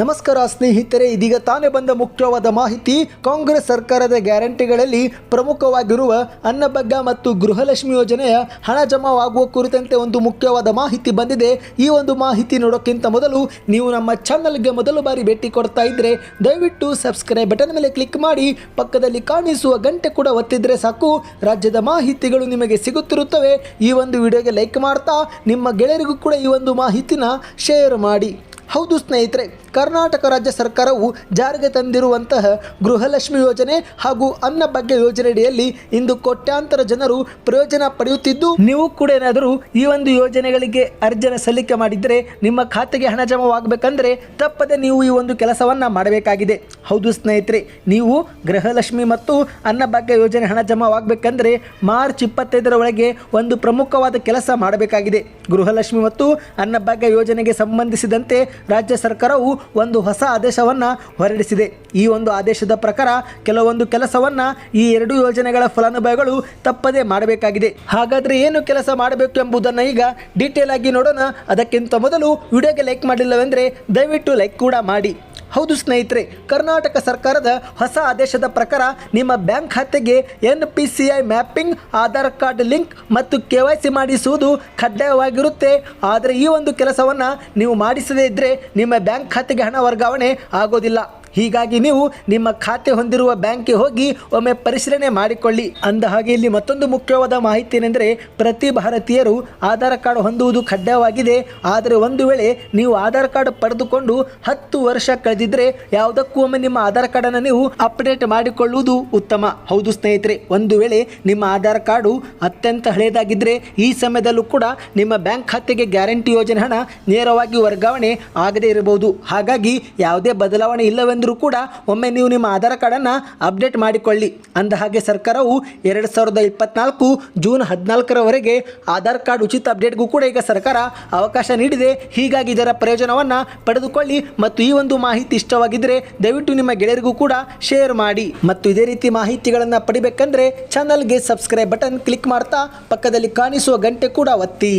ನಮಸ್ಕಾರ ಸ್ನೇಹಿತರೆ, ಇದೀಗ ತಾನೇ ಬಂದ ಮುಖ್ಯವಾದ ಮಾಹಿತಿ, ಕಾಂಗ್ರೆಸ್ ಸರ್ಕಾರದ ಗ್ಯಾರಂಟಿಗಳಲ್ಲಿ ಪ್ರಮುಖವಾಗಿರುವ ಅನ್ನಭಾಗ್ಯ ಮತ್ತು ಗೃಹಲಕ್ಷ್ಮಿ ಯೋಜನೆಯ ಹಣ ಜಮಾವಾಗುವ ಕುರಿತಂತೆ ಒಂದು ಮುಖ್ಯವಾದ ಮಾಹಿತಿ ಬಂದಿದೆ. ಈ ಒಂದು ಮಾಹಿತಿ ನೋಡೋಕ್ಕಿಂತ ಮೊದಲು ನೀವು ನಮ್ಮ ಚಾನಲ್ಗೆ ಮೊದಲು ಬಾರಿ ಭೇಟಿ ಕೊಡ್ತಾ ಇದ್ರೆ ದಯವಿಟ್ಟು ಸಬ್ಸ್ಕ್ರೈಬ್ ಬಟನ್ ಮೇಲೆ ಕ್ಲಿಕ್ ಮಾಡಿ, ಪಕ್ಕದಲ್ಲಿ ಕಾಣಿಸುವ ಗಂಟೆ ಕೂಡ ಒತ್ತಿದ್ರೆ ಸಾಕು. ರಾಜ್ಯದ ಮಾಹಿತಿಗಳು ನಿಮಗೆ ಸಿಗುತ್ತಿರುತ್ತವೆ. ಈ ಒಂದು ವಿಡಿಯೋಗೆ ಲೈಕ್ ಮಾಡ್ತಾ, ನಿಮ್ಮ ಗೆಳೆಯರಿಗೂ ಕೂಡ ಈ ಒಂದು ಮಾಹಿತಿನ ಶೇರ್ ಮಾಡಿ. ಹೌದು ಸ್ನೇಹಿತರೆ ಕರ್ನಾಟಕ ರಾಜ್ಯ ಸರ್ಕಾರವು ಜಾರಿಗೆ ತಂದಿರುವಂತಹ ಗೃಹಲಕ್ಷ್ಮಿ ಯೋಜನೆ ಹಾಗೂ ಅನ್ನಭಾಗ್ಯ ಯೋಜನೆಯಡಿಯಲ್ಲಿ ಇಂದು ಕೋಟ್ಯಾಂತರ ಜನರು ಪ್ರಯೋಜನ ಪಡೆಯುತ್ತಿದ್ದು, ನೀವು ಕೂಡ ಏನಾದರೂ ಈ ಒಂದು ಯೋಜನೆಗಳಿಗೆ ಅರ್ಜಿನ ಸಲ್ಲಿಕೆ ಮಾಡಿದರೆ ನಿಮ್ಮ ಖಾತೆಗೆ ಹಣ ಜಮಾವಾಗಬೇಕಂದ್ರೆ ತಪ್ಪದೆ ನೀವು ಈ ಒಂದು ಕೆಲಸವನ್ನು ಮಾಡಬೇಕಾಗಿದೆ. ಹೌದು ಸ್ನೇಹಿತರೆ, ನೀವು ಗೃಹಲಕ್ಷ್ಮಿ ಮತ್ತು ಅನ್ನಭಾಗ್ಯ ಯೋಜನೆ ಹಣ ಜಮಾವಾಗಬೇಕಂದ್ರೆ ಮಾರ್ಚ್ ಇಪ್ಪತ್ತೈದರ ಒಳಗೆ ಒಂದು ಪ್ರಮುಖವಾದ ಕೆಲಸ ಮಾಡಬೇಕಾಗಿದೆ. ಗೃಹಲಕ್ಷ್ಮಿ ಮತ್ತು ಅನ್ನಭಾಗ್ಯ ಯೋಜನೆಗೆ ಸಂಬಂಧಿಸಿದಂತೆ ರಾಜ್ಯ ಸರ್ಕಾರವು ಒಂದು ಹೊಸ ಆದೇಶವನ್ನು ಹೊರಡಿಸಿದೆ. ಈ ಒಂದು ಆದೇಶದ ಪ್ರಕಾರ ಕೆಲವೊಂದು ಕೆಲಸವನ್ನು ಈ ಎರಡು ಯೋಜನೆಗಳ ಫಲಾನುಭವಿಗಳು ತಪ್ಪದೇ ಮಾಡಬೇಕಾಗಿದೆ. ಹಾಗಾದರೆ ಏನು ಕೆಲಸ ಮಾಡಬೇಕು ಎಂಬುದನ್ನು ಈಗ ಡೀಟೇಲ್ ಆಗಿ ನೋಡೋಣ. ಅದಕ್ಕಿಂತ ಮೊದಲು ವಿಡಿಯೋಗೆ ಲೈಕ್ ಮಾಡಿಲ್ಲವೆಂದರೆ ದಯವಿಟ್ಟು ಲೈಕ್ ಕೂಡ ಮಾಡಿ. ಹೌದು ಸ್ನೇಹಿತರೆ, ಕರ್ನಾಟಕ ಸರ್ಕಾರದ ಹೊಸ ಆದೇಶದ ಪ್ರಕಾರ ನಿಮ್ಮ ಬ್ಯಾಂಕ್ ಖಾತೆಗೆ N P C I mapping, Aadhaar card link ಮತ್ತು ಕೆ ವೈ ಸಿ ಮಾಡಿಸುವುದು ಕಡ್ಡಾಯವಾಗಿರುತ್ತೆ. ಆದರೆ ಈ ಒಂದು ಕೆಲಸವನ್ನು ನೀವು ಮಾಡಿಸದೇ ಇದ್ದರೆ ನಿಮ್ಮ ಬ್ಯಾಂಕ್ ಖಾತೆಗೆ ಹಣ ವರ್ಗಾವಣೆ ಆಗೋದಿಲ್ಲ. ಹೀಗಾಗಿ ನೀವು ನಿಮ್ಮ ಖಾತೆ ಹೊಂದಿರುವ ಬ್ಯಾಂಕ್ಗೆ ಹೋಗಿ ಒಮ್ಮೆ ಪರಿಶೀಲನೆ ಮಾಡಿಕೊಳ್ಳಿ. ಅಂದ ಹಾಗೆ ಇಲ್ಲಿ ಮತ್ತೊಂದು ಮುಖ್ಯವಾದ ಮಾಹಿತಿ ಏನೆಂದರೆ ಪ್ರತಿ ಭಾರತೀಯರು ಆಧಾರ್ ಕಾರ್ಡ್ ಹೊಂದುವುದು ಕಡ್ಡಾಯವಾಗಿದೆ. ಆದರೆ ಒಂದು ವೇಳೆ ನೀವು ಆಧಾರ್ ಕಾರ್ಡ್ ಪಡೆದುಕೊಂಡು ಹತ್ತು ವರ್ಷ ಕಳೆದಿದ್ರೆ ಯಾವುದಕ್ಕೂ ಒಮ್ಮೆ ನಿಮ್ಮ ಆಧಾರ್ ಕಾರ್ಡನ್ನು ನೀವು ಅಪ್ಡೇಟ್ ಮಾಡಿಕೊಳ್ಳುವುದು ಉತ್ತಮ. ಹೌದು ಸ್ನೇಹಿತರೆ, ಒಂದು ವೇಳೆ ನಿಮ್ಮ ಆಧಾರ್ ಕಾರ್ಡು ಅತ್ಯಂತ ಹಳೆಯದಾಗಿದ್ದರೆ ಈ ಸಮಯದಲ್ಲೂ ಕೂಡ ನಿಮ್ಮ ಬ್ಯಾಂಕ್ ಖಾತೆಗೆ ಗ್ಯಾರಂಟಿ ಯೋಜನೆ ಹಣ ನೇರವಾಗಿ ವರ್ಗಾವಣೆ ಆಗದೇ ಇರಬಹುದು. ಹಾಗಾಗಿ ಯಾವುದೇ ಬದಲಾವಣೆ ಇಲ್ಲವೆಂದರೂ ಕೂಡ ಒಮ್ಮೆ ನೀವು ನಿಮ್ಮ ಆಧಾರ್ ಕಾರ್ಡನ್ನು ಅಪ್ಡೇಟ್ ಮಾಡಿಕೊಳ್ಳಿ. ಅಂದ ಹಾಗೆ ಸರ್ಕಾರವು ಎರಡು ಸಾವಿರದ ಇಪ್ಪತ್ನಾಲ್ಕು ಜೂನ್ ಹದಿನಾಲ್ಕರವರೆಗೆ ಆಧಾರ್ ಕಾರ್ಡ್ ಉಚಿತ ಅಪ್ಡೇಟ್ಗೂ ಕೂಡ ಈಗ ಸರ್ಕಾರ ಅವಕಾಶ ನೀಡಿದೆ. ಹೀಗಾಗಿ ಇದರ ಪ್ರಯೋಜನವನ್ನು ಪಡೆದುಕೊಳ್ಳಿ ಮತ್ತು ಈ ಒಂದು ಮಾಹಿತಿ ಇಷ್ಟವಾಗಿದ್ದರೆ ದಯವಿಟ್ಟು ನಿಮ್ಮ ಗೆಳೆಯರಿಗೂ ಕೂಡ ಶೇರ್ ಮಾಡಿ. ಮತ್ತು ಇದೇ ರೀತಿ ಮಾಹಿತಿಗಳನ್ನು ಪಡಿಬೇಕಂದ್ರೆ ಚಾನಲ್ಗೆ ಸಬ್ಸ್ಕ್ರೈಬ್ ಬಟನ್ ಕ್ಲಿಕ್ ಮಾಡ್ತಾ ಪಕ್ಕದಲ್ಲಿ ಕಾಣಿಸುವ ಗಂಟೆ ಕೂಡ ಒತ್ತಿ.